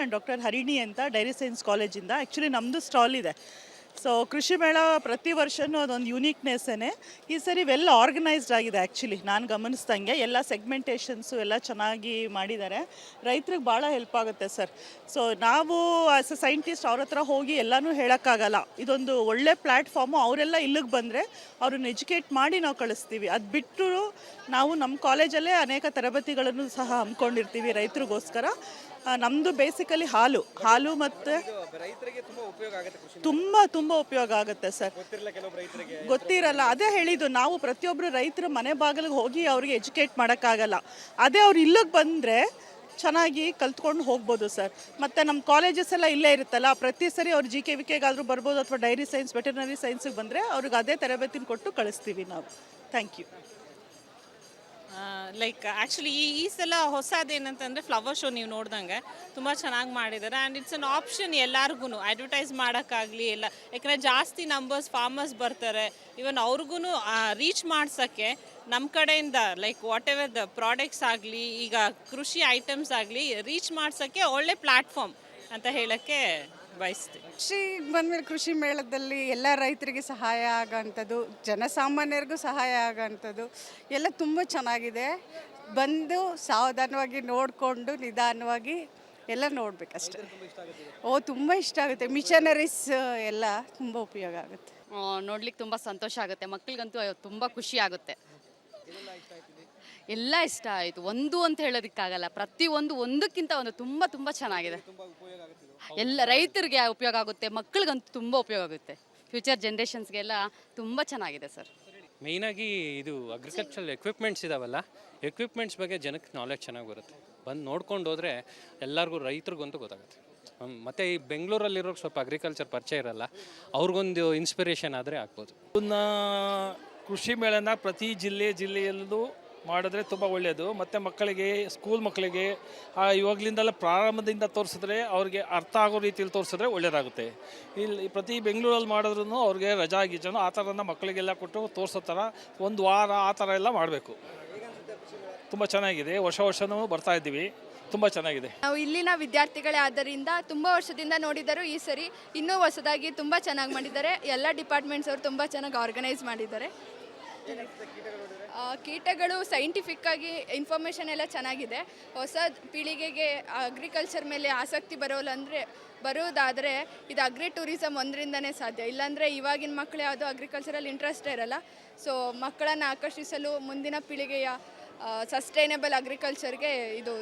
ನಾನು ಡಾಕ್ಟರ್ ಹರಿಣಿ ಅಂತ dairy science ಕಾಲೇಜಿಂದ. ಆ್ಯಕ್ಚುಲಿ ನಮ್ಮದು ಸ್ಟಾಲ್ ಇದೆ. ಸೊ ಕೃಷಿ ಮೇಳ ಪ್ರತಿ ವರ್ಷವೂ ಅದೊಂದು ಯುನೀಕ್ನೆಸ್ಸೇ ಈ ಸರಿ ವೆಲ್ ಆರ್ಗನೈಸ್ಡ್ ಆಗಿದೆ ಆ್ಯಕ್ಚುಲಿ ನಾನು ಗಮನಿಸ್ದಂಗೆ ಎಲ್ಲ ಸೆಗ್ಮೆಂಟೇಷನ್ಸು ಎಲ್ಲ ಚೆನ್ನಾಗಿ ಮಾಡಿದ್ದಾರೆ. ರೈತರಿಗೆ ಭಾಳ ಹೆಲ್ಪ್ ಆಗುತ್ತೆ ಸರ್ ಸೊ ನಾವು ಆಸ್ ಎ ಸೈಂಟಿಸ್ಟ್ ಅವ್ರ ಹತ್ರ ಹೋಗಿ ಎಲ್ಲನೂ ಹೇಳೋಕ್ಕಾಗಲ್ಲ. ಇದೊಂದು ಒಳ್ಳೆ ಪ್ಲ್ಯಾಟ್ಫಾರ್ಮು ಅವರೆಲ್ಲ ಇಲ್ಲಿಗೆ ಬಂದರೆ ಅವ್ರನ್ನ ಎಜುಕೇಟ್ ಮಾಡಿ ನಾವು ಕಳಿಸ್ತೀವಿ. ಅದು ಬಿಟ್ಟು ನಾವು ನಮ್ಮ ಕಾಲೇಜಲ್ಲೇ ಅನೇಕ ತರಬೇತಿಗಳನ್ನು ಸಹ ಹಮ್ಮಿಕೊಂಡಿರ್ತೀವಿ ರೈತರಿಗೋಸ್ಕರ. ನಮ್ಮದು ಬೇಸಿಕಲಿ ಹಾಲು. ಹಾಲು ಮತ್ತು ರೈತರಿಗೆ ತುಂಬಾ ಉಪಯೋಗ ಆಗುತ್ತೆ ಕೃಷಿ ತುಂಬ ತುಂಬ ಉಪಯೋಗ ಆಗುತ್ತೆ ಸರ್. ಗೊತ್ತಿರಲ್ಲ ಕೆಲವು ರೈತರಿಗೆ ಗೊತ್ತಿರಲ್ಲ. ಅದೇ ಹೇಳಿದ್ದು ನಾವು ಪ್ರತಿಯೊಬ್ಬರು ರೈತರ ಮನೆ ಬಾಗಿಲಿಗೆ ಹೋಗಿ ಅವ್ರಿಗೆ ಎಜುಕೇಟ್ ಮಾಡೋಕ್ಕಾಗಲ್ಲ. ಅದೇ ಅವ್ರು ಇಲ್ಲಿಗೆ ಬಂದರೆ ಚೆನ್ನಾಗಿ ಕಲ್ತ್ಕೊಂಡು ಹೋಗ್ಬೋದು ಸರ್. ಮತ್ತು ನಮ್ಮ ಕಾಲೇಜಸ್ ಎಲ್ಲ ಇಲ್ಲೇ ಇರುತ್ತಲ್ಲ ಪ್ರತಿ ಸರಿ ಅವ್ರು ಜಿ ಕೆ ವಿ ಕೆಗಾದರೂ ಬರ್ಬೋದು ಅಥವಾ ಡೈರಿ ಸೈನ್ಸ್ ವೆಟರ್ನರಿ ಸೈನ್ಸಿಗೆ ಬಂದರೆ ಅವ್ರಿಗೆ ಅದೇ ತರಬೇತಿನ ಕೊಟ್ಟು ಕಳಿಸ್ತೀವಿ ನಾವು. ಥ್ಯಾಂಕ್ ಯು ಲೈಕ್ ಆ್ಯಕ್ಚುಲಿ ಈ ಈ ಸಲ ಹೊಸದೇನಂತಂದರೆ ಫ್ಲವರ್ ಶೋ ನೀವು ನೋಡ್ದಂಗೆ ತುಂಬ ಚೆನ್ನಾಗಿ ಮಾಡಿದ್ದಾರೆ. ಆ್ಯಂಡ್ ಇಟ್ಸ್ ಅನ್ ಆಪ್ಷನ್ ಎಲ್ಲರಿಗೂ ಅಡ್ವರ್ಟೈಸ್ ಮಾಡೋಕ್ಕಾಗಲಿ ಎಲ್ಲ. ಯಾಕಂದರೆ ಜಾಸ್ತಿ ನಂಬರ್ಸ್ ಫಾರ್ಮರ್ಸ್ ಬರ್ತಾರೆ. ಇವನ್ ಅವ್ರಿಗೂ ರೀಚ್ ಮಾಡ್ಸೋಕ್ಕೆ ನಮ್ಮ ಕಡೆಯಿಂದ like whatever the products ಆಗಲಿ, ಈಗ ಕೃಷಿ ಐಟಮ್ಸ್ ಆಗಲಿ ರೀಚ್ ಮಾಡ್ಸೋಕ್ಕೆ ಒಳ್ಳೆ ಪ್ಲ್ಯಾಟ್ಫಾರ್ಮ್ ಅಂತ ಹೇಳೋಕ್ಕೆ ಬಯಸ್ತೀವಿ. ಕೃಷಿ ಬಂದಮೇಲೆ ಕೃಷಿ ಮೇಳದಲ್ಲಿ ಎಲ್ಲ ರೈತರಿಗೆ ಸಹಾಯ ಆಗೋಂಥದ್ದು ಜನಸಾಮಾನ್ಯರಿಗೂ ಸಹಾಯ ಆಗೋಂಥದ್ದು ಎಲ್ಲ ತುಂಬ ಚೆನ್ನಾಗಿದೆ. ಬಂದು ಸಾವಧಾನವಾಗಿ ನೋಡಿಕೊಂಡು ನಿಧಾನವಾಗಿ ಎಲ್ಲ ನೋಡಬೇಕಷ್ಟೆ. ಓ ತುಂಬ ಇಷ್ಟ ಆಗುತ್ತೆ. ಮಿಷನರೀಸ್ ಎಲ್ಲ ತುಂಬ ಉಪಯೋಗ ಆಗುತ್ತೆ. ನೋಡ್ಲಿಕ್ಕೆ ತುಂಬ ಸಂತೋಷ ಆಗುತ್ತೆ. ಮಕ್ಕಳಿಗಂತೂ ತುಂಬ ಖುಷಿ ಆಗುತ್ತೆ. ಎಲ್ಲ ಇಷ್ಟ ಆಯಿತು. ಒಂದು ಅಂತ ಹೇಳೋದಕ್ಕಾಗಲ್ಲ. ಪ್ರತಿಯೊಂದು ಒಂದಕ್ಕಿಂತ ಒಂದು ತುಂಬ ತುಂಬ ಚೆನ್ನಾಗಿದೆ. ಎಲ್ಲ ರೈತರಿಗೆ ಉಪಯೋಗ ಆಗುತ್ತೆ ಮಕ್ಕಳಿಗಂತೂ ತುಂಬ ಉಪಯೋಗ ಆಗುತ್ತೆ. ಫ್ಯೂಚರ್ ಜನ್ರೇಷನ್ಸ್ಗೆಲ್ಲ ತುಂಬ ಚೆನ್ನಾಗಿದೆ ಸರ್. ಮೇಯ್ನಾಗಿ ಇದು ಅಗ್ರಿಕಲ್ಚರಲ್ ಎಕ್ವಿಪ್ಮೆಂಟ್ಸ್ ಇದಾವಲ್ಲ ಎಕ್ವಿಪ್ಮೆಂಟ್ಸ್ ಬಗ್ಗೆ ಜನಕ್ಕೆ ನಾಲೆಜ್ ಚೆನ್ನಾಗಿ ಬರುತ್ತೆ. ಬಂದು ನೋಡ್ಕೊಂಡು ಹೋದರೆ ಎಲ್ಲರಿಗೂ ರೈತರಿಗಂತೂ ಗೊತ್ತಾಗುತ್ತೆ. ಹ್ಮ್, ಮತ್ತೆ ಈ ಬೆಂಗಳೂರಲ್ಲಿರೋ ಸ್ವಲ್ಪ ಅಗ್ರಿಕಲ್ಚರ್ ಪರಿಚಯ ಇರಲ್ಲ ಅವ್ರಿಗೊಂದು ಇನ್ಸ್ಪಿರೇಷನ್ ಆದರೆ ಆಗ್ಬೋದು. ಇದನ್ನ ಕೃಷಿ ಮೇಳನ ಪ್ರತಿ ಜಿಲ್ಲೆ ಜಿಲ್ಲೆಯಲ್ಲೂ ಮಾಡಿದ್ರೆ ತುಂಬ ಒಳ್ಳೆಯದು ಮತ್ತು ಮಕ್ಕಳಿಗೆ ಸ್ಕೂಲ್ ಮಕ್ಕಳಿಗೆ, ಆ ಇವಾಗಲಿಂದಲೇ ಪ್ರಾರಂಭದಿಂದ ತೋರಿಸಿದ್ರೆ ಅವ್ರಿಗೆ ಅರ್ಥ ಆಗೋ ರೀತಿಯಲ್ಲಿ ತೋರಿಸಿದ್ರೆ ಒಳ್ಳೆಯದಾಗುತ್ತೆ ಇಲ್ಲಿ ಪ್ರತಿ ಬೆಂಗಳೂರಲ್ಲಿ ಮಾಡಿದ್ರೂ ಅವ್ರಿಗೆ ರಜಾ ಗೀಜನು ಆ ಥರನ ಮಕ್ಕಳಿಗೆಲ್ಲ ಕೊಟ್ಟು ತೋರಿಸೋ ಥರ ಒಂದು ವಾರ ಆ ಥರ ಎಲ್ಲ ಮಾಡಬೇಕು. ತುಂಬ ಚೆನ್ನಾಗಿದೆ. ವರ್ಷ ವರ್ಷವೂ ಬರ್ತಾ ಇದ್ದೀವಿ. ತುಂಬ ಚೆನ್ನಾಗಿದೆ. ನಾವು ಇಲ್ಲಿನ ವಿದ್ಯಾರ್ಥಿಗಳೇ ಆದ್ದರಿಂದ ತುಂಬ ವರ್ಷದಿಂದ ನೋಡಿದರು ಈ ಸರಿ ಇನ್ನೂ ಹೊಸದಾಗಿ ತುಂಬ ಚೆನ್ನಾಗಿ ಮಾಡಿದ್ದಾರೆ. ಎಲ್ಲ ಡಿಪಾರ್ಟ್ಮೆಂಟ್ಸ್ ಅವರು ತುಂಬ ಚೆನ್ನಾಗಿ ಆರ್ಗನೈಸ್ ಮಾಡಿದ್ದಾರೆ. ಕೀಟಗಳು ಸೈಂಟಿಫಿಕ್ ಆಗಿ ಇನ್ಫಾರ್ಮೇಷನ್ ಎಲ್ಲ ಚೆನ್ನಾಗಿದೆ. ಹೊಸ ಪೀಳಿಗೆಗೆ ಅಗ್ರಿಕಲ್ಚರ್ ಮೇಲೆ ಆಸಕ್ತಿ ಬರೋಲ್ಲ ಅಂದರೆ ಬರೋದಾದರೆ ಇದು ಅಗ್ರಿ ಟೂರಿಸಮ್ ಒಂದರಿಂದನೇ ಸಾಧ್ಯ. ಇಲ್ಲಾಂದರೆ ಇವಾಗಿನ ಮಕ್ಕಳು ಯಾವುದೋ ಅಗ್ರಿಕಲ್ಚರಲ್ಲಿ ಇಂಟ್ರೆಸ್ಟ್ ಇರಲ್ಲ. ಸೊ ಮಕ್ಕಳನ್ನು ಆಕರ್ಷಿಸಲು ಮುಂದಿನ ಪೀಳಿಗೆಯ ಸಸ್ಟೈನೇಬಲ್ ಅಗ್ರಿಕಲ್ಚರ್ಗೆ ಇದು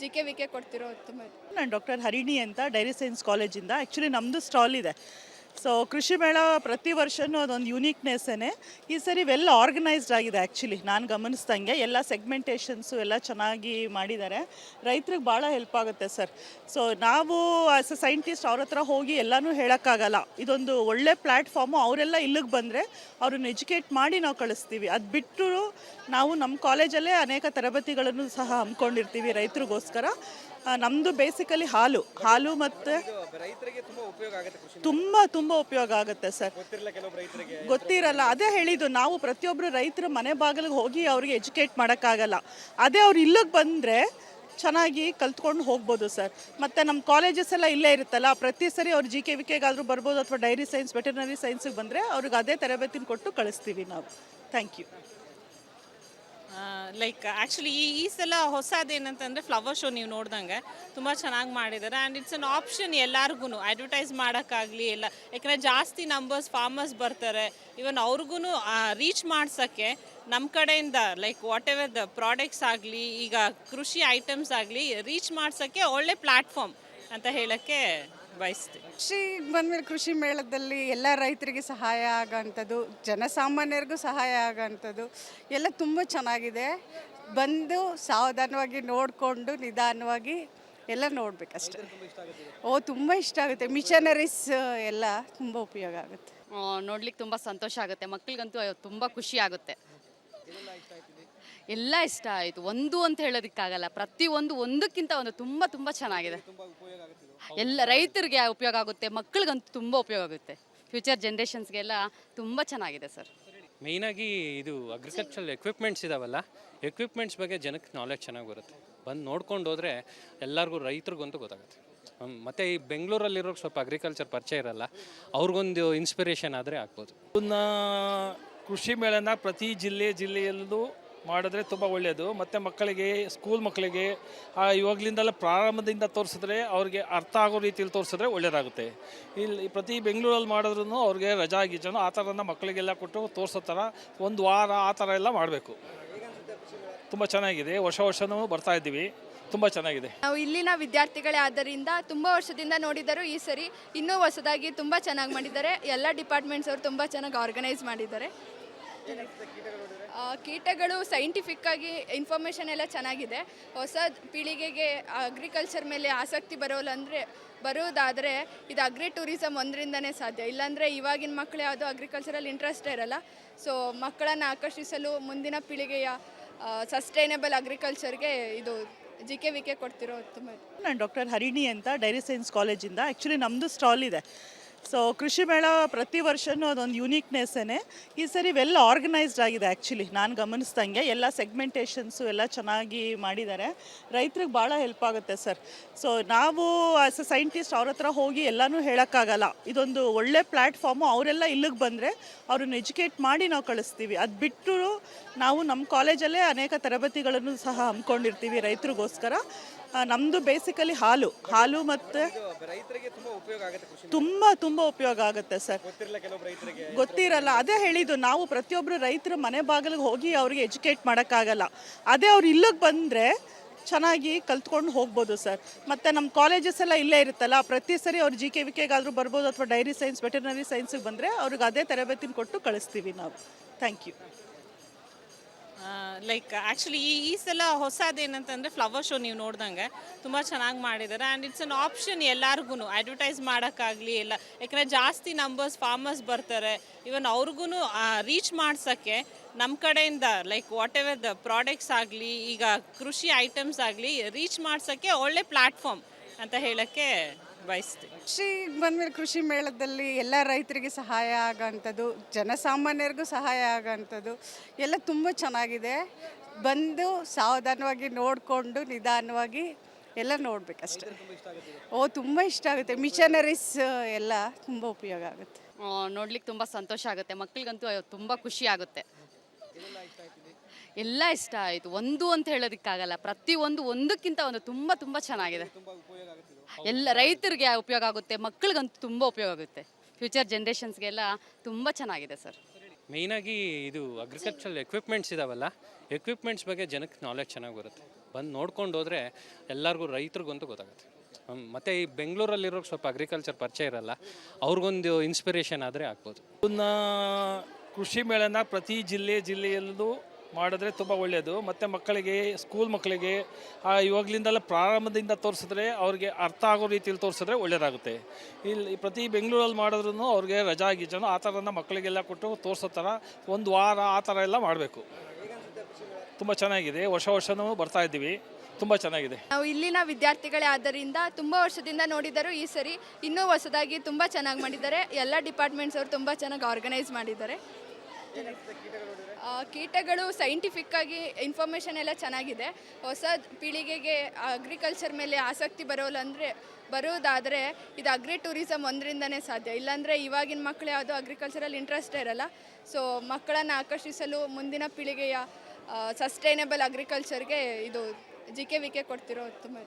ಜಿ ಕೆ ವಿ ಕೆ ಕೊಡ್ತಿರೋ ತುಂಬ. ನಾನು ಡಾಕ್ಟರ್ ಹರಿಣಿ ಅಂತ ಡೈರಿ ಸೈನ್ಸ್ ಕಾಲೇಜಿಂದ. ಆ್ಯಕ್ಚುಲಿ ನಮ್ಮದು ಸ್ಟಾಲ್ ಇದೆ. ಸೊ ಕೃಷಿ ಮೇಳ ಪ್ರತಿ ವರ್ಷನೂ ಅದೊಂದು ಯುನೀಕ್ನೆಸ್ಸೇ ಈ ಸರಿ ವೆಲ್ ಆರ್ಗನೈಸ್ಡ್ ಆಗಿದೆ ಆ್ಯಕ್ಚುಲಿ ನಾನು ಗಮನಿಸ್ದಂಗೆ ಎಲ್ಲ ಸೆಗ್ಮೆಂಟೇಷನ್ಸು ಎಲ್ಲ ಚೆನ್ನಾಗಿ ಮಾಡಿದ್ದಾರೆ. ರೈತರಿಗೆ ಭಾಳ ಹೆಲ್ಪ್ ಆಗುತ್ತೆ ಸರ್ ಸೊ ನಾವು ಆಸ್ ಅ ಸೈಂಟಿಸ್ಟ್ ಅವ್ರ ಹತ್ರ ಹೋಗಿ ಎಲ್ಲನೂ ಹೇಳೋಕ್ಕಾಗಲ್ಲ. ಇದೊಂದು ಒಳ್ಳೆ ಪ್ಲ್ಯಾಟ್ಫಾರ್ಮು ಅವರೆಲ್ಲ ಇಲ್ಲಿಗೆ ಬಂದರೆ ಅವ್ರನ್ನ ಎಜುಕೇಟ್ ಮಾಡಿ ನಾವು ಕಳಿಸ್ತೀವಿ. ಅದು ಬಿಟ್ಟು ನಾವು ನಮ್ಮ ಕಾಲೇಜಲ್ಲೇ ಅನೇಕ ತರಬೇತಿಗಳನ್ನು ಸಹ ಹಮ್ಮಿಕೊಂಡಿರ್ತೀವಿ ರೈತರಿಗೋಸ್ಕರ. ನಮ್ಮದು ಬೇಸಿಕಲಿ ಹಾಲು ಹಾಲು ಮತ್ತು ತುಂಬಾ, ತುಂಬ ಉಪಯೋಗ ಆಗುತ್ತೆ ಸರ್. ಗೊತ್ತಿರಲ್ಲ, ಅದೇ ಹೇಳಿದ್ದು, ನಾವು ಪ್ರತಿಯೊಬ್ಬರು ರೈತರ ಮನೆ ಬಾಗಿಲಿಗೆ ಹೋಗಿ ಅವ್ರಿಗೆ ಎಜುಕೇಟ್ ಮಾಡೋಕ್ಕಾಗಲ್ಲ. ಅದೇ ಅವ್ರು ಇಲ್ಲಿಗೆ ಬಂದರೆ ಚೆನ್ನಾಗಿ ಕಲ್ತ್ಕೊಂಡು ಹೋಗ್ಬೋದು ಸರ್. ಮತ್ತು ನಮ್ಮ ಕಾಲೇಜಸ್ ಎಲ್ಲ ಇಲ್ಲೇ ಇರುತ್ತಲ್ಲ, ಪ್ರತಿ ಸರಿ ಅವ್ರು ಜಿ ಕೆ ವಿ ಕೆಗಾದರೂ ಬರ್ಬೋದು ಅಥವಾ ಡೈರಿ ಸೈನ್ಸ್ ವೆಟರ್ನರಿ ಸೈನ್ಸಿಗೆ ಬಂದರೆ ಅವ್ರಿಗೆ ಅದೇ ತರಬೇತಿನ ಕೊಟ್ಟು ಕಳಿಸ್ತೀವಿ ನಾವು. ಥ್ಯಾಂಕ್ ಯು ಲೈಕ್ ಆ್ಯಕ್ಚುಲಿ ಈ ಈ ಸಲ ಹೊಸದೇನಂತಂದರೆ ಫ್ಲವರ್ ಶೋ ನೀವು ನೋಡ್ದಂಗೆ ತುಂಬ ಚೆನ್ನಾಗಿ ಮಾಡಿದ್ದಾರೆ. ಆ್ಯಂಡ್ ಇಟ್ಸ್ ಅನ್ ಆಪ್ಷನ್ ಎಲ್ಲರಿಗೂ ಅಡ್ವರ್ಟೈಸ್ ಮಾಡೋಕ್ಕಾಗಲಿ, ಎಲ್ಲ, ಯಾಕಂದರೆ ಜಾಸ್ತಿ ನಂಬರ್ಸ್ ಫಾರ್ಮರ್ಸ್ ಬರ್ತಾರೆ. ಇವನ್ ಅವ್ರಿಗೂ ರೀಚ್ ಮಾಡ್ಸೋಕ್ಕೆ ನಮ್ಮ ಕಡೆಯಿಂದ like whatever the products ಆಗಲಿ, ಈಗ ಕೃಷಿ ಐಟಮ್ಸ್ ಆಗಲಿ ರೀಚ್ ಮಾಡ್ಸೋಕ್ಕೆ ಒಳ್ಳೆ ಪ್ಲ್ಯಾಟ್ಫಾರ್ಮ್ ಅಂತ ಹೇಳೋಕ್ಕೆ ಬಯಸ್ತೀವಿ. ಕೃಷಿ ಬಂದಮೇಲೆ ಕೃಷಿ ಮೇಳದಲ್ಲಿ ಎಲ್ಲ ರೈತರಿಗೆ ಸಹಾಯ ಆಗೋಂಥದ್ದು ಜನಸಾಮಾನ್ಯರಿಗೂ ಸಹಾಯ ಆಗೋಂಥದ್ದು ಎಲ್ಲ ತುಂಬ ಚೆನ್ನಾಗಿದೆ. ಬಂದು ಸಾವಧಾನವಾಗಿ ನೋಡಿಕೊಂಡು ನಿಧಾನವಾಗಿ ಎಲ್ಲ ನೋಡಬೇಕಷ್ಟೆ. ಓ ತುಂಬ ಇಷ್ಟ ಆಗುತ್ತೆ. ಮಿಷನರೀಸ್ ಎಲ್ಲ ತುಂಬ ಉಪಯೋಗ ಆಗುತ್ತೆ. ನೋಡ್ಲಿಕ್ಕೆ ತುಂಬ ಸಂತೋಷ ಆಗುತ್ತೆ. ಮಕ್ಕಳಿಗಂತೂ ತುಂಬ ಖುಷಿ ಆಗುತ್ತೆ. ಎಲ್ಲ ಇಷ್ಟ ಆಯಿತು. ಒಂದು ಅಂತ ಹೇಳೋದಕ್ಕಾಗಲ್ಲ. ಪ್ರತಿಯೊಂದು ಒಂದಕ್ಕಿಂತ ಒಂದು ತುಂಬ ತುಂಬ ಚೆನ್ನಾಗಿದೆ. ಎಲ್ಲ ರೈತರಿಗೆ ಉಪಯೋಗ ಆಗುತ್ತೆ ಮಕ್ಕಳಿಗಂತೂ ತುಂಬ ಉಪಯೋಗ ಆಗುತ್ತೆ. ಫ್ಯೂಚರ್ ಜನ್ರೇಷನ್ಸ್ಗೆಲ್ಲ ತುಂಬ ಚೆನ್ನಾಗಿದೆ ಸರ್. ಮೇಯ್ನಾಗಿ ಇದು ಅಗ್ರಿಕಲ್ಚರಲ್ ಎಕ್ವಿಪ್ಮೆಂಟ್ಸ್ ಇದಾವಲ್ಲ ಎಕ್ವಿಪ್ಮೆಂಟ್ಸ್ ಬಗ್ಗೆ ಜನಕ್ಕೆ ನಾಲೆಜ್ ಚೆನ್ನಾಗಿ ಬರುತ್ತೆ. ಬಂದು ನೋಡ್ಕೊಂಡು ಹೋದರೆ ಎಲ್ಲರಿಗೂ ರೈತರಿಗಂತೂ ಗೊತ್ತಾಗುತ್ತೆ. ಮತ್ತು ಮತ್ತೆ ಈ ಬೆಂಗಳೂರಲ್ಲಿರೋ ಸ್ವಲ್ಪ ಅಗ್ರಿಕಲ್ಚರ್ ಪರಿಚಯ ಇರಲ್ಲ ಅವ್ರಿಗೊಂದು ಇನ್ಸ್ಪಿರೇಷನ್ ಆದರೆ ಆಗ್ಬೋದು. ಇದನ್ನ ಕೃಷಿ ಮೇಳನ ಪ್ರತಿ ಜಿಲ್ಲೆ ಜಿಲ್ಲೆಯಲ್ಲೂ ಮಾಡಿದ್ರೆ ತುಂಬ ಒಳ್ಳೆಯದು ಮತ್ತು ಮಕ್ಕಳಿಗೆ ಸ್ಕೂಲ್ ಮಕ್ಕಳಿಗೆ, ಆ ಇವಾಗಲಿಂದಲೇ ಪ್ರಾರಂಭದಿಂದ ತೋರಿಸಿದ್ರೆ ಅವ್ರಿಗೆ ಅರ್ಥ ಆಗೋ ರೀತಿಯಲ್ಲಿ ತೋರಿಸಿದ್ರೆ ಒಳ್ಳೆಯದಾಗುತ್ತೆ ಇಲ್ಲಿ ಪ್ರತಿ ಬೆಂಗಳೂರಲ್ಲಿ ಮಾಡಿದ್ರೂ ಅವ್ರಿಗೆ ರಜಾ ಗೀಜನು ಆ ಥರನ ಮಕ್ಕಳಿಗೆಲ್ಲ ಕೊಟ್ಟು ತೋರಿಸೋ ಥರ ಒಂದು ವಾರ ಆ ಥರ ಎಲ್ಲ ಮಾಡಬೇಕು. ತುಂಬ ಚೆನ್ನಾಗಿದೆ. ವರ್ಷ ವರ್ಷನೂ ಬರ್ತಾ ಇದ್ದೀವಿ. ತುಂಬ ಚೆನ್ನಾಗಿದೆ. ನಾವು ಇಲ್ಲಿನ ವಿದ್ಯಾರ್ಥಿಗಳೇ ಆದ್ದರಿಂದ ತುಂಬ ವರ್ಷದಿಂದ ನೋಡಿದರೂ ಈ ಸರಿ ಇನ್ನೂ ಹೊಸದಾಗಿ ತುಂಬ ಚೆನ್ನಾಗಿ ಮಾಡಿದ್ದಾರೆ. ಎಲ್ಲ ಡಿಪಾರ್ಟ್ಮೆಂಟ್ಸ್ ಅವರು ತುಂಬ ಚೆನ್ನಾಗಿ ಆರ್ಗನೈಸ್ ಮಾಡಿದ್ದಾರೆ. ಕೀಟಗಳು ಸೈಂಟಿಫಿಕ್ ಆಗಿ ಇನ್ಫಾರ್ಮೇಷನ್ ಎಲ್ಲ ಚೆನ್ನಾಗಿದೆ. ಹೊಸ ಪೀಳಿಗೆಗೆ ಅಗ್ರಿಕಲ್ಚರ್ ಮೇಲೆ ಆಸಕ್ತಿ ಬರೋಲ್ಲ ಅಂದರೆ ಬರೋದಾದರೆ ಇದು ಅಗ್ರಿ ಟೂರಿಸಮ್ ಒಂದರಿಂದನೇ ಸಾಧ್ಯ. ಇಲ್ಲಾಂದರೆ ಇವಾಗಿನ ಮಕ್ಕಳು ಯಾವುದೋ ಅಗ್ರಿಕಲ್ಚರಲ್ಲಿ ಇಂಟ್ರೆಸ್ಟ್ ಇರಲ್ಲ. ಸೊ ಮಕ್ಕಳನ್ನು ಆಕರ್ಷಿಸಲು ಮುಂದಿನ ಪೀಳಿಗೆಯ ಸಸ್ಟೈನಬಲ್ ಅಗ್ರಿಕಲ್ಚರ್ಗೆ ಇದು ಜಿ ಕೆ ವಿ ಕೆ ಕೊಡ್ತಿರೋ ತುಂಬ ನಾನು ಡಾಕ್ಟರ್ ಹರಿಣಿ ಅಂತ ಡೈರಿ ಸೈನ್ಸ್ ಕಾಲೇಜಿಂದ. ಆ್ಯಕ್ಚುಲಿ ನಮ್ಮದು ಸ್ಟಾಲ್ ಇದೆ. ಸೊ ಕೃಷಿ ಮೇಳ ಪ್ರತಿ ವರ್ಷನೂ ಅದೊಂದು ಯುನೀಕ್ನೆಸ್ಸೇ ಈ ಸರಿ ವೆಲ್ ಆರ್ಗನೈಸ್ಡ್ ಆಗಿದೆ ಆ್ಯಕ್ಚುಲಿ ನಾನು ಗಮನಿಸ್ದಂಗೆ ಎಲ್ಲ ಸೆಗ್ಮೆಂಟೇಷನ್ಸು ಎಲ್ಲ ಚೆನ್ನಾಗಿ ಮಾಡಿದ್ದಾರೆ. ರೈತರಿಗೆ ಭಾಳ ಹೆಲ್ಪ್ ಆಗುತ್ತೆ ಸರ್ ಸೊ ನಾವು ಆಸ್ ಅ ಸೈಂಟಿಸ್ಟ್ ಅವ್ರ ಹತ್ರ ಹೋಗಿ ಎಲ್ಲನೂ ಹೇಳೋಕ್ಕಾಗಲ್ಲ. ಇದೊಂದು ಒಳ್ಳೆ ಪ್ಲ್ಯಾಟ್ಫಾರ್ಮು ಅವರೆಲ್ಲ ಇಲ್ಲಿಗೆ ಬಂದರೆ ಅವ್ರನ್ನ ಎಜುಕೇಟ್ ಮಾಡಿ ನಾವು ಕಳಿಸ್ತೀವಿ. ಅದು ಬಿಟ್ಟು ನಾವು ನಮ್ಮ ಕಾಲೇಜಲ್ಲೇ ಅನೇಕ ತರಬೇತಿಗಳನ್ನು ಸಹ ಹಮ್ಮಿಕೊಂಡಿರ್ತೀವಿ ರೈತರಿಗೋಸ್ಕರ. ನಮ್ಮದು ಬೇಸಿಕಲಿ ಹಾಲು. ಹಾಲು ಮತ್ತು ತುಂಬಾ, ತುಂಬ ಉಪಯೋಗ ಆಗುತ್ತೆ ಸರ್. ಗೊತ್ತಿರಲ್ಲ, ಅದೇ ಹೇಳಿದ್ದು, ನಾವು ಪ್ರತಿಯೊಬ್ಬರು ರೈತರ ಮನೆ ಬಾಗಿಲಿಗೆ ಹೋಗಿ ಅವ್ರಿಗೆ ಎಜುಕೇಟ್ ಮಾಡೋಕ್ಕಾಗಲ್ಲ. ಅದೇ ಅವ್ರು ಇಲ್ಲಿಗೆ ಬಂದರೆ ಚೆನ್ನಾಗಿ ಕಲ್ತ್ಕೊಂಡು ಹೋಗ್ಬೋದು ಸರ್. ಮತ್ತು ನಮ್ಮ ಕಾಲೇಜಸ್ ಎಲ್ಲ ಇಲ್ಲೇ ಇರುತ್ತಲ್ಲ, ಪ್ರತಿ ಸರಿ ಅವ್ರು ಜಿ ಕೆ ವಿ ಕೆಗಾದರೂ ಬರ್ಬೋದು ಅಥವಾ ಡೈರಿ ಸೈನ್ಸ್ ವೆಟರ್ನರಿ ಸೈನ್ಸಿಗೆ ಬಂದರೆ ಅವ್ರಿಗೆ ಅದೇ ತರಬೇತಿನ ಕೊಟ್ಟು ಕಳಿಸ್ತೀವಿ ನಾವು. ಥ್ಯಾಂಕ್ ಯು ಲೈಕ್ ಆ್ಯಕ್ಚುಲಿ ಈ ಈ ಸಲ ಹೊಸದೇನಂತಂದರೆ ಫ್ಲವರ್ ಶೋ ನೀವು ನೋಡ್ದಂಗೆ ತುಂಬ ಚೆನ್ನಾಗಿ ಮಾಡಿದ್ದಾರೆ ಆ್ಯಂಡ್ ಇಟ್ಸ್ ಅನ್ ಆಪ್ಷನ್ ಎಲ್ಲರಿಗೂ ಅಡ್ವರ್ಟೈಸ್ ಮಾಡೋಕ್ಕಾಗಲಿ ಎಲ್ಲ. ಯಾಕಂದರೆ ಜಾಸ್ತಿ ನಂಬರ್ಸ್ ಫಾರ್ಮರ್ಸ್ ಬರ್ತಾರೆ. ಇವನ್ ಅವ್ರಿಗೂ ರೀಚ್ ಮಾಡ್ಸೋಕ್ಕೆ ನಮ್ಮ ಕಡೆಯಿಂದ like whatever the products ಆಗಲಿ, ಈಗ ಕೃಷಿ ಐಟಮ್ಸ್ ಆಗಲಿ ರೀಚ್ ಮಾಡ್ಸೋಕ್ಕೆ ಒಳ್ಳೆ ಪ್ಲ್ಯಾಟ್ಫಾರ್ಮ್ ಅಂತ ಹೇಳೋಕ್ಕೆ ಬಯಸ್ತೀನಿ ಕೃಷಿ ಬಂದಮೇಲೆ ಕೃಷಿ ಮೇಳದಲ್ಲಿ ಎಲ್ಲ ರೈತರಿಗೆ ಸಹಾಯ ಆಗೋಂಥದ್ದು ಜನಸಾಮಾನ್ಯರಿಗೂ ಸಹಾಯ ಆಗೋಂಥದ್ದು ಎಲ್ಲ ತುಂಬ ಚೆನ್ನಾಗಿದೆ. ಬಂದು ಸಾವಧಾನವಾಗಿ ನೋಡಿಕೊಂಡು ನಿಧಾನವಾಗಿ ಎಲ್ಲ ನೋಡ್ಬೇಕಷ್ಟೆ. ಓ ತುಂಬ ಇಷ್ಟ ಆಗುತ್ತೆ. ಮಿಷನರೀಸ್ ಎಲ್ಲ ತುಂಬ ಉಪಯೋಗ ಆಗುತ್ತೆ. ನೋಡ್ಲಿಕ್ಕೆ ತುಂಬ ಸಂತೋಷ ಆಗುತ್ತೆ. ಮಕ್ಕಳಿಗಂತೂ ತುಂಬ ಖುಷಿ ಆಗುತ್ತೆ. ಎಲ್ಲ ಇಷ್ಟ ಆಯಿತು. ಒಂದು ಅಂತ ಹೇಳೋದಕ್ಕಾಗಲ್ಲ. ಪ್ರತಿಯೊಂದು ಒಂದಕ್ಕಿಂತ ಒಂದು ತುಂಬ ತುಂಬ ಚೆನ್ನಾಗಿದೆ. ಎಲ್ಲ ರೈತರಿಗೆ ಉಪಯೋಗ ಆಗುತ್ತೆ ಮಕ್ಕಳಿಗಂತೂ ತುಂಬ ಉಪಯೋಗ ಆಗುತ್ತೆ. ಫ್ಯೂಚರ್ ಜನ್ರೇಷನ್ಸ್ಗೆಲ್ಲ ತುಂಬ ಚೆನ್ನಾಗಿದೆ ಸರ್. ಮೇಯ್ನಾಗಿ ಇದು ಅಗ್ರಿಕಲ್ಚರಲ್ ಎಕ್ವಿಪ್ಮೆಂಟ್ಸ್ ಇದಾವಲ್ಲ ಎಕ್ವಿಪ್ಮೆಂಟ್ಸ್ ಬಗ್ಗೆ ಜನಕ್ಕೆ ನಾಲೆಜ್ ಚೆನ್ನಾಗಿ ಬರುತ್ತೆ. ಬಂದು ನೋಡ್ಕೊಂಡು ಹೋದರೆ ಎಲ್ಲರಿಗೂ ರೈತರಿಗಂತೂ ಗೊತ್ತಾಗುತ್ತೆ. ಮತ್ತು ಈ ಬೆಂಗಳೂರಲ್ಲಿರೋ ಸ್ವಲ್ಪ ಅಗ್ರಿಕಲ್ಚರ್ ಪರಿಚಯ ಇರಲ್ಲ ಅವ್ರಿಗೊಂದು ಇನ್ಸ್ಪಿರೇಷನ್ ಆದರೆ ಆಗ್ಬೋದು. ಇದನ್ನ ಕೃಷಿ ಮೇಳನ ಪ್ರತಿ ಜಿಲ್ಲೆ ಜಿಲ್ಲೆಯಲ್ಲೂ ಮಾಡಿದ್ರೆ ತುಂಬ ಒಳ್ಳೆಯದು ಮತ್ತು ಮಕ್ಕಳಿಗೆ ಸ್ಕೂಲ್ ಮಕ್ಕಳಿಗೆ, ಆ, ಇವಾಗಲಿಂದಲೇ ಪ್ರಾರಂಭದಿಂದ ತೋರಿಸಿದ್ರೆ ಅವ್ರಿಗೆ ಅರ್ಥ ಆಗೋ ರೀತಿಯಲ್ಲಿ ತೋರಿಸಿದ್ರೆ ಒಳ್ಳೆಯದಾಗುತ್ತೆ ಇಲ್ಲಿ ಪ್ರತಿ ಬೆಂಗಳೂರಲ್ಲಿ ಮಾಡಿದ್ರೂ ಅವ್ರಿಗೆ ರಜಾ ಗೀಜನು ಆ ಥರನ ಮಕ್ಕಳಿಗೆಲ್ಲ ಕೊಟ್ಟು ತೋರಿಸೋ ಥರ ಒಂದು ವಾರ ಆ ಥರ ಎಲ್ಲ ಮಾಡಬೇಕು. ತುಂಬ ಚೆನ್ನಾಗಿದೆ. ವರ್ಷ ವರ್ಷನೂ ಬರ್ತಾ ಇದ್ದೀವಿ. ತುಂಬ ಚೆನ್ನಾಗಿದೆ. ನಾವು ಇಲ್ಲಿನ ವಿದ್ಯಾರ್ಥಿಗಳೇ ಆದ್ದರಿಂದ ತುಂಬ ವರ್ಷದಿಂದ ನೋಡಿದರು ಈ ಸರಿ ಇನ್ನೂ ಹೊಸದಾಗಿ ತುಂಬ ಚೆನ್ನಾಗಿ ಮಾಡಿದ್ದಾರೆ. ಎಲ್ಲ ಡಿಪಾರ್ಟ್ಮೆಂಟ್ಸ್ ಅವರು ತುಂಬ ಚೆನ್ನಾಗಿ ಆರ್ಗನೈಸ್ ಮಾಡಿದ್ದಾರೆ. ಕೀಟಗಳು ಸೈಂಟಿಫಿಕ್ ಆಗಿ ಇನ್ಫಾರ್ಮೇಷನ್ ಎಲ್ಲ ಚೆನ್ನಾಗಿದೆ. ಹೊಸ ಪೀಳಿಗೆಗೆ ಅಗ್ರಿಕಲ್ಚರ್ ಮೇಲೆ ಆಸಕ್ತಿ ಬರೋಲ್ಲ ಅಂದರೆ ಬರೋದಾದರೆ ಇದು ಅಗ್ರಿ ಟೂರಿಸಮ್ ಒಂದರಿಂದನೇ ಸಾಧ್ಯ. ಇಲ್ಲಾಂದರೆ ಇವಾಗಿನ ಮಕ್ಕಳು ಯಾವುದೋ ಅಗ್ರಿಕಲ್ಚರಲ್ಲಿ ಇಂಟ್ರೆಸ್ಟ್ ಇರಲ್ಲ. ಸೊ ಮಕ್ಕಳನ್ನು ಆಕರ್ಷಿಸಲು ಮುಂದಿನ ಪೀಳಿಗೆಯ ಸಸ್ಟೈನಬಲ್ ಅಗ್ರಿಕಲ್ಚರ್ಗೆ ಇದು ಜಿ ಕೆ ವಿ ಕೆ ಕೊಡ್ತಿರೋ ತುಂಬ